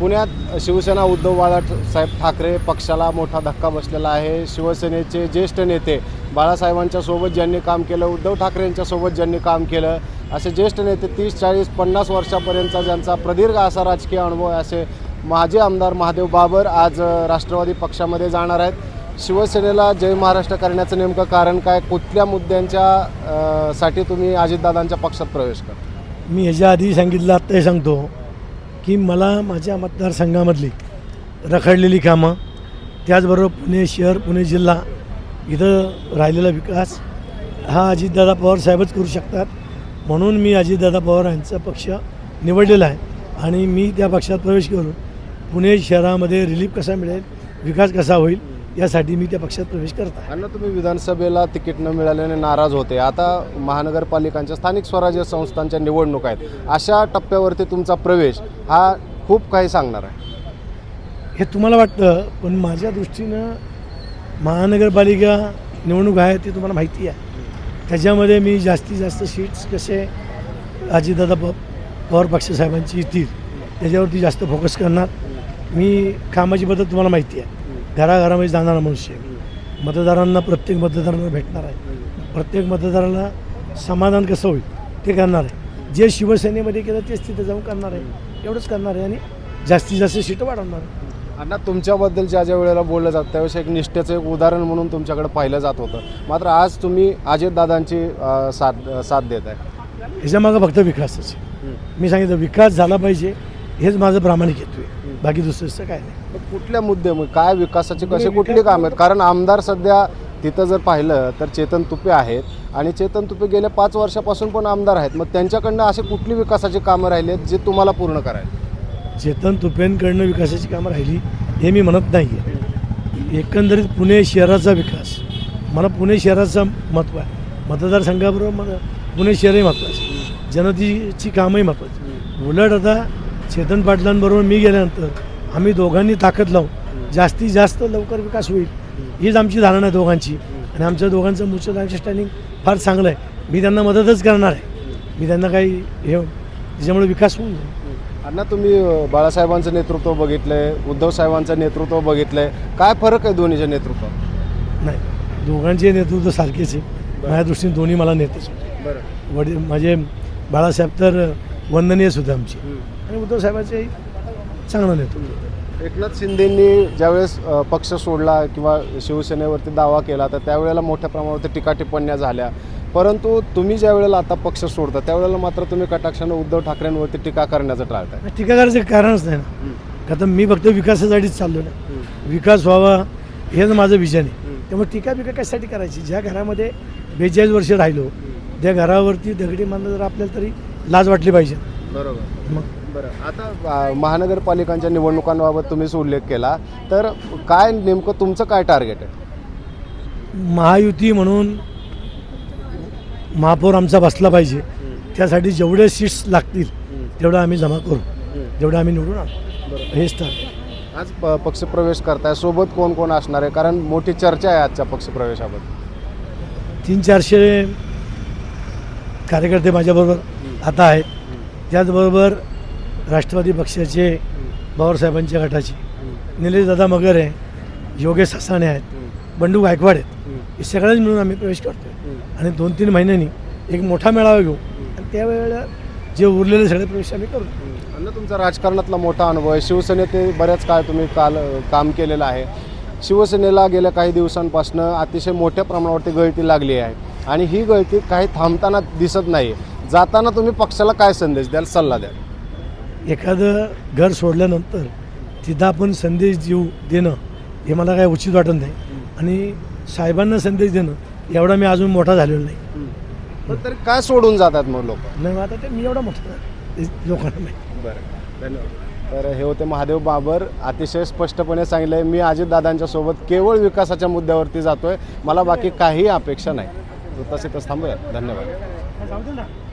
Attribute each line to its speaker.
Speaker 1: पुण्यात शिवसेना उद्धव बाळा साहेब ठाकरे पक्षाला मोठा धक्का बसलेला आहे. शिवसेनेचे ज्येष्ठ नेते बाळासाहेबांच्या सोबत ज्यांनी काम केलं उद्धव ठाकरेंच्या सोबत ज्यांनी काम केलं असे ज्येष्ठ नेते तीस चाळीस पन्नास वर्षापर्यंतचा ज्यांचा प्रदीर्घ असा राजकीय अनुभव आहे असे माजी आमदार महादेव बाबर आज राष्ट्रवादी पक्षामध्ये जाणार आहेत. शिवसेनेला जय महाराष्ट्र करण्याचं नेमकं कारण काय? कुठल्या मुद्द्यांच्या साठी तुम्ही अजितदादांच्या पक्षात प्रवेश करा
Speaker 2: मी ह्याच्या आधी सांगितलं आत्ताही सांगतो. की मला माझ्या मतदारसंघामधली रखडलेली कामं त्याचबरोबर पुणे शहर पुणे जिल्हा इथं राहिलेला विकास हा अजितदादा पवार साहेबच करू शकतात. म्हणून मी अजितदादा पवार यांचा पक्ष निवडलेला आहे आणि मी त्या पक्षात प्रवेश करून पुणे शहरामध्ये रिलीफ कसा मिळेल विकास कसा होईल यासाठी मी त्या पक्षात प्रवेश करत
Speaker 1: अण्णा तुम्ही विधानसभेला तिकीट न मिळाल्याने नाराज होते. आता महानगरपालिकांच्या स्थानिक स्वराज्य संस्थांच्या निवडणूक आहेत. अशा टप्प्यावरती तुमचा प्रवेश हा खूप काही सांगणार आहे.
Speaker 2: हे तुम्हाला वाटतं पण माझ्या दृष्टीनं महानगरपालिका निवडणूक आहे ती तुम्हाला माहिती आहे. त्याच्यामध्ये मी जास्तीत जास्त सीट्स कसे अजितदादा प पवार पक्षसाहेबांची येतील त्याच्यावरती जास्त फोकस करणार. मी कामाची पद्धत तुम्हाला माहिती आहे. घराघरामध्ये जाणारा मनुष्य आहे. मतदारांना प्रत्येक मतदारांना भेटणार आहे. प्रत्येक मतदाराला समाधान कसं होईल ते करणार आहे. जे शिवसेनेमध्ये केलं तेच तिथे जाऊन करणार आहे. एवढंच करणार आहे आणि जास्तीत जास्त सीटं वाढवणार आहे.
Speaker 1: अण्णा तुमच्याबद्दल ज्या ज्या वेळेला बोललं जातं त्यावेळेस एक निष्ठेचं एक उदाहरण म्हणून तुमच्याकडे पाहिलं जात होतं. मात्र आज तुम्ही अजितदादांची साथ साथ देत आहे.
Speaker 2: ह्याच्यामागं फक्त विकासच. मी सांगितलं विकास झाला पाहिजे हेच माझं प्रामाणिक हेतू आहे. बाकी दुसरं काय नाही.
Speaker 1: कुठल्या मुद्दे मग काय विकासाची कशी कुठली कामं आहेत? कारण आमदार सध्या तिथं जर पाहिलं तर चेतन तुपे आहेत आणि चेतन तुपे गेल्या पाच वर्षापासून पण आमदार आहेत. मग त्यांच्याकडनं अशी कुठली विकासाची कामं राहिली आहेत जे तुम्हाला पूर्ण करायला
Speaker 2: चेतन तुपेंकडनं विकासाची कामं राहिली हे मी म्हणत नाही आहे. एकंदरीत पुणे शहराचा विकास मला पुणे शहराचं महत्त्व आहे. मतदारसंघाबरोबर मला पुणे शहरही महत्त्वाचं जनतेची कामंही महत्त्वाची उलट आता चेतन पाटलांबरोबर मी गेल्यानंतर आम्ही दोघांनी ताकद लावून जास्तीत जास्त लवकर विकास होईल हीच आमची धारणा आहे दोघांची. आणि आमच्या दोघांचं म्युच्युअल अंडरस्टँडिंग फार चांगलं आहे. मी त्यांना मदतच करणार आहे. मी त्यांना काही हे त्याच्यामुळे विकास होऊन जाईल.
Speaker 1: अण्णा तुम्ही बाळासाहेबांचं नेतृत्व बघितलंय उद्धव साहेबांचं नेतृत्व बघितलंय. काय फरक आहे दोन्हीच्या नेतृत्वात?
Speaker 2: नाही दोघांचे नेतृत्व सारखेच आहे. माझ्या दृष्टीने दोन्ही मला नेतेच होते
Speaker 1: बरं.
Speaker 2: वडील माझे बाळासाहेब तर वंदनीयच होते आमचे. आणि उद्धव साहेबाचे चांगलं नेतृत्व.
Speaker 1: एकनाथ शिंदेंनी ज्यावेळेस पक्ष सोडला किंवा शिवसेनेवरती दावा केला तर त्यावेळेला मोठ्या प्रमाणावरती टीका टिप्पण्या झाल्या. परंतु तुम्ही ज्या वेळेला आता पक्ष सोडता त्यावेळेला मात्र तुम्ही कटाक्षानं उद्धव ठाकरेंवरती टीका करण्याचं टाळताय.
Speaker 2: टीका करायचं कारणच नाही ना. तर मी फक्त विकासासाठीच चाललो ना. विकास व्हावा हेच माझं विजन आहे. त्यामुळे टीका बिका कशासाठी करायची? ज्या घरामध्ये बेचाळीस वर्ष राहिलो त्या घरावरती दगडी मानलं जर आपल्याला तरी लाज वाटली पाहिजे.
Speaker 1: बरोबर.
Speaker 2: मग?
Speaker 1: बरं. आता महानगरपालिकांच्या निवडणुकांबाबत तुम्हीच उल्लेख केला. तर काय नेमकं तुमचं काय टार्गेट आहे?
Speaker 2: महायुती म्हणून महापौर आमचा बसला पाहिजे. त्यासाठी जेवढे सीट्स लागतील तेवढं आम्ही जमा करू. जेवढं आम्ही निवडून आणू. हेच तर
Speaker 1: आज प पक्षप्रवेश करताय. सोबत कोण कोण असणार आहे? कारण मोठी चर्चा आहे आजच्या पक्षप्रवेशाबद्दल.
Speaker 2: तीन चारशे कार्यकर्ते माझ्याबरोबर आता आहेत. त्याचबरोबर राष्ट्रवादी पक्षाचे पवारसाहेबांच्या गटाचे. निलेशदादा मगर आहे योगेश हसाणे आहेत बंडू गायकवाड आहेत. हे सगळ्यांनी मिळून आम्ही प्रवेश करतो आणि दोन तीन महिन्यांनी एक मोठा मेळावा घेऊ. आणि त्यावेळेला जे उरलेले सगळे प्रवेश आम्ही करू.
Speaker 1: अन्न तुमचा राजकारणातला मोठा अनुभव आहे. शिवसेनेत बऱ्याच काळ तुम्ही काल काम केलेलं आहे. शिवसेनेला गेल्या काही दिवसांपासून अतिशय मोठ्या प्रमाणावरती गळती लागली आहे. आणि ही गळती काही थांबताना दिसत नाही जाताना तुम्ही पक्षाला काय संदेश द्याल सल्ला द्याल?
Speaker 2: एखादं घर सोडल्यानंतर तिथं आपण संदेश देऊ देणं हे मला काय उचित वाटत नाही. आणि साहेबांना संदेश देणं एवढा मी अजून मोठा झालेलो नाही.
Speaker 1: तरी काय सोडून जातात मग लोक?
Speaker 2: नाही आता ते मी एवढा मोठा नाही. लोकांना माहिती.
Speaker 1: बरं धन्यवाद. तर हे होते महादेव बाबर. अतिशय स्पष्टपणे सांगितलं आहे मी अजितदादांच्या सोबत केवळ विकासाच्या मुद्द्यावरती जातोय. मला बाकी काही अपेक्षा नाही. तसे तसं थांबूया. धन्यवाद.